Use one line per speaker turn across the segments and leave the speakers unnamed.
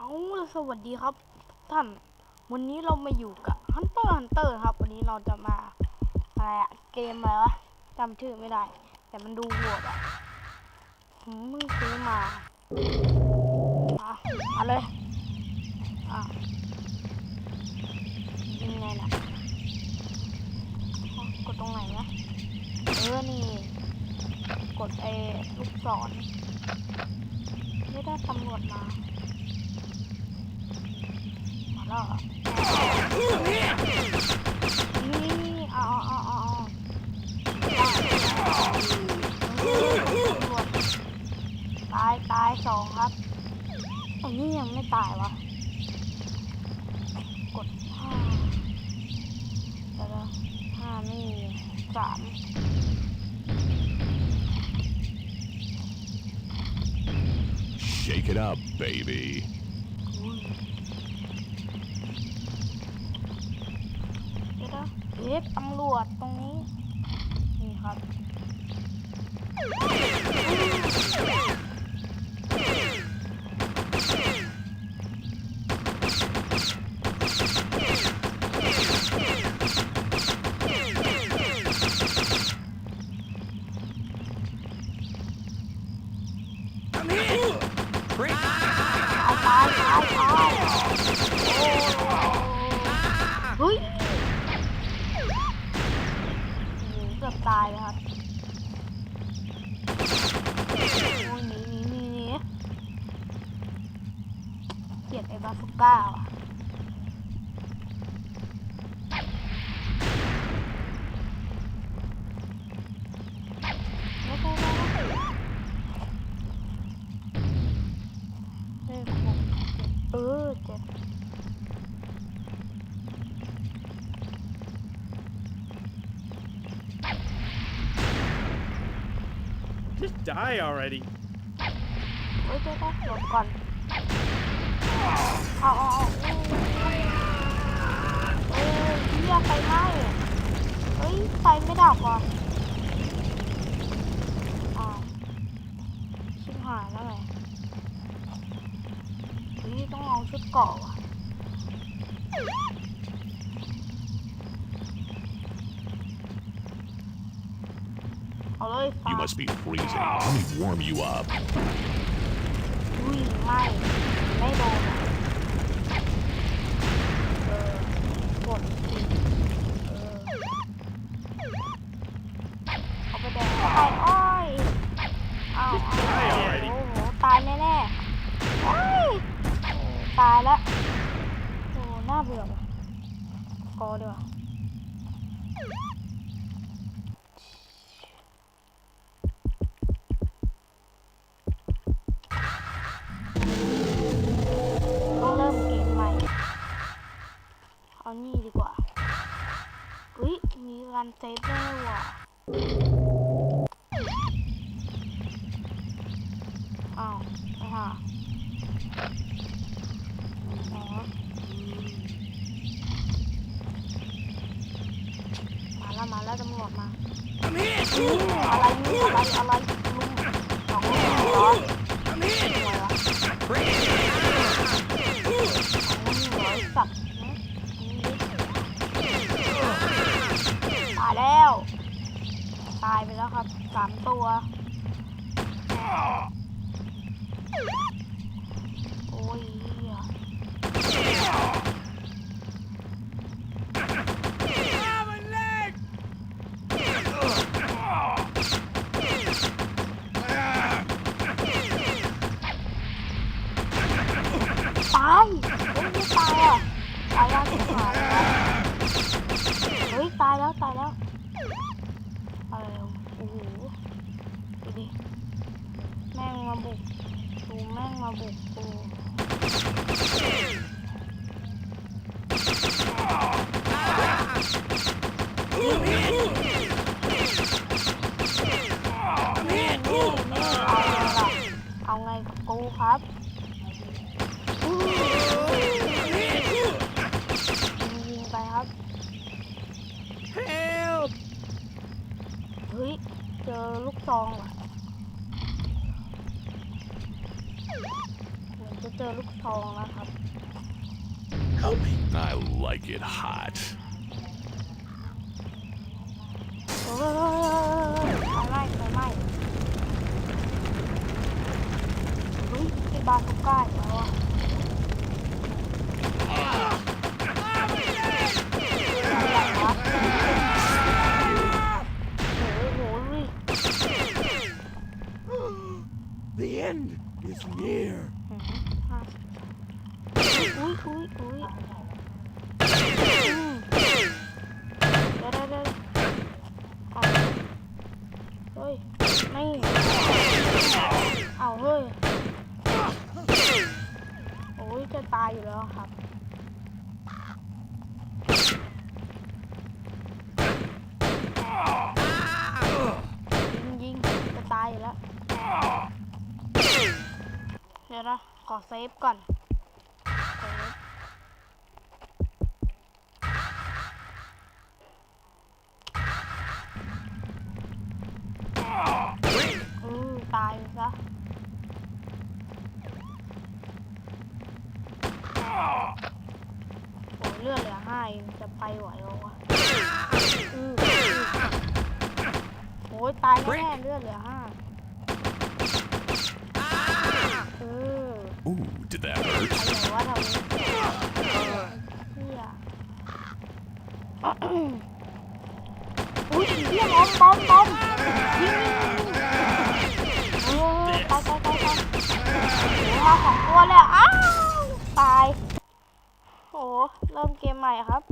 เอาสวัสดีครับ ท่าน วันนี้เรามาอยู่กับ Hunter Hunter ครับ วันนี้เราจะมาอะไรอะเกมอะไรวะจำชื่อไม่ได้ แต่มันดูโหดอะผมเพิ่งซื้อมาอะมาเลยอะยังไงนะกดตรงไหนนะเออนี่ กดไอ้ลูกศรไม่ได้ตำรวจมา รอนี่อาเออาเออาเอตายตายสองครับไอ้นี่ยังไม่ตายวะกดห้าเดี๋ยวห้าไม่มีสาม
Shake it up, baby.
อุ้ย เดี๋ยวนะเอ๊ะตำรวจตรงนี้ นี่ครับ กือบตายเลยครับโอ้ยหนีหนีหนีเกลียดไอ้บาสุก้าว่ะไม่ใช่ไม่ใช่เลขหกเจ็ดเออเจ็ด
Just die already.
เฮ้ยเดี๋ยวนะหลบก่อนเอาเอาเอาเออเฮียไฟไหม้อะเฮ้ยไฟไม่ดับว่ะอ้าวชิบหายแล้วไงเฮ้ยต้องเอาชุดเกาะว่ะเอาเลยฟ้า
You must be freezing. Let me warm you up.
อุ้ยไม่ไม่โดนอะเออกดเออเอาไปแดงเข้าไปอ้อยอ้าวอ้าวโอ้โหตายแน่ๆอ้ายโอ้ตายแล้วโอ้น่าเบื่อว่ะกอดีกว่า เอานี่ดีกว่าอุ้ยมีการเซฟด้วยว่ะอ้าวไปหาอ๋อมาแล้วมาแล้วตำรวจมานี่อะไรนี่อะไรอะไรลุงสองลุงเหรอทำไมวะสองลุงเหรอไอ้สัตว์นะนี่ดิตายแล้ว ตายไปแล้วครับสามตัว โอ้ยเหี้ตายเฮ้ยไม่ตายอะตายแล้วสิหายแล้วเฮ้ยตายแล้วตายแล้ว อะไรโอ้โหดูดิแม่งมาบุกดูแม่งมาบุกกูเอาไงกับกูครับยิงไปครับ เฮ้ย เจอลูกซองว่ะเหมือนจะเจอลูกทองนะครับ
Help me.
I like it hot.
เฮ้ย
The end is near.
อุ้ยอุ้ยอุ้ยเดี๋ยวเดี๋ยวเดี๋ยวเอาเฮ้ยไม่เอาเฮ้ย โอ้ยจะตายอยู่แล้วครับ ดี๋ยวนะ ขอเซฟก่อนเซฟอือตายซะโอ้ยเลือดเหลือห้าเองจะไปไหวเหรอวะอือโอ้ยตายแน่เลือดเหลือห้า เออ
Ooh, did that
ไป
hurt?
ไหนวะทำนี้เฮียอุ้ยเฮียบอมบอมบอมยิงยิงยิงเออตายตายตายตายโอ้มาสองตัวเลยอะอ้าวตายโอ้เริ่มเกมใหม่ครับ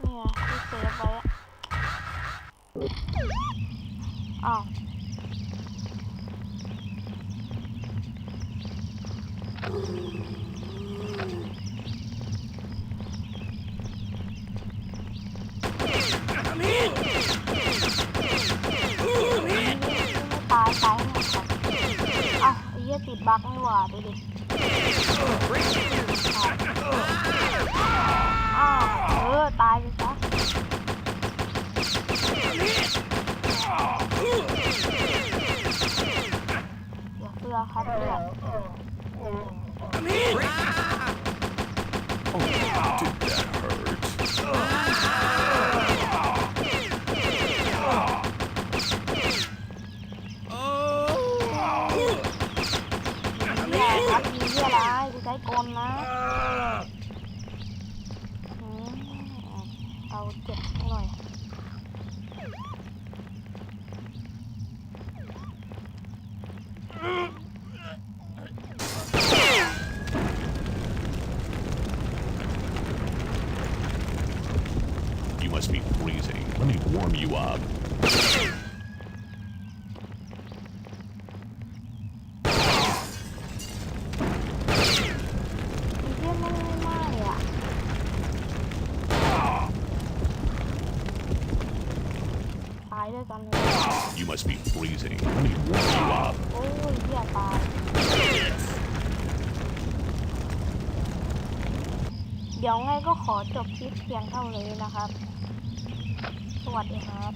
เนี่ยที่เซฟไว้อะอ้าว
I'm in.
ไม่ ตายตายหมดอะไอ้เหี้ยติดบั๊กนี่หว่าดูดิ เอาเจ็บให้หน่อย
You must be freezing. Let me warm you up.
ด้วยกันเลย
You must be freezing. Let me warm you up.
โอ้ยเหี้ยตายเดี๋ยวไงก็ขอจบคลิปเพียงเท่านี้นะครับ สวัสดีครับ